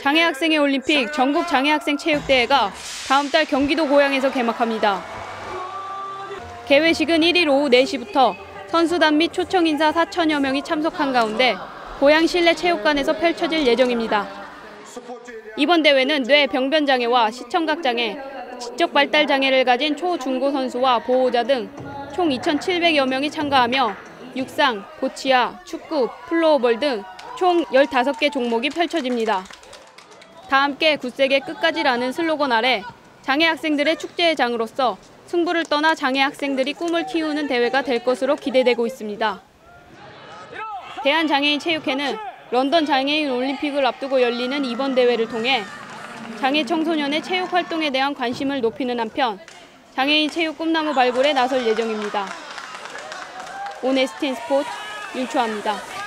장애학생의 올림픽 전국 장애학생 체육대회가 다음 달 경기도 고양에서 개막합니다. 개회식은 1일 오후 4시부터 선수단 및 초청 인사 4천여 명이 참석한 가운데 고양 실내 체육관에서 펼쳐질 예정입니다. 이번 대회는 뇌 병변 장애와 시청각 장애, 지적 발달 장애를 가진 초, 중고 선수와 보호자 등 총 2,700여 명이 참가하며 육상, 보치아, 축구, 플로어볼 등총 15개 종목이 펼쳐집니다. 다 함께 굳세게 끝까지라는 슬로건 아래 장애 학생들의 축제의 장으로서 승부를 떠나 장애 학생들이 꿈을 키우는 대회가 될 것으로 기대되고 있습니다. 대한장애인 체육회는 런던 장애인 올림픽을 앞두고 열리는 이번 대회를 통해 장애 청소년의 체육 활동에 대한 관심을 높이는 한편 장애인 체육 꿈나무 발굴에 나설 예정입니다. 오네스틴 스포츠 윤초아입니다.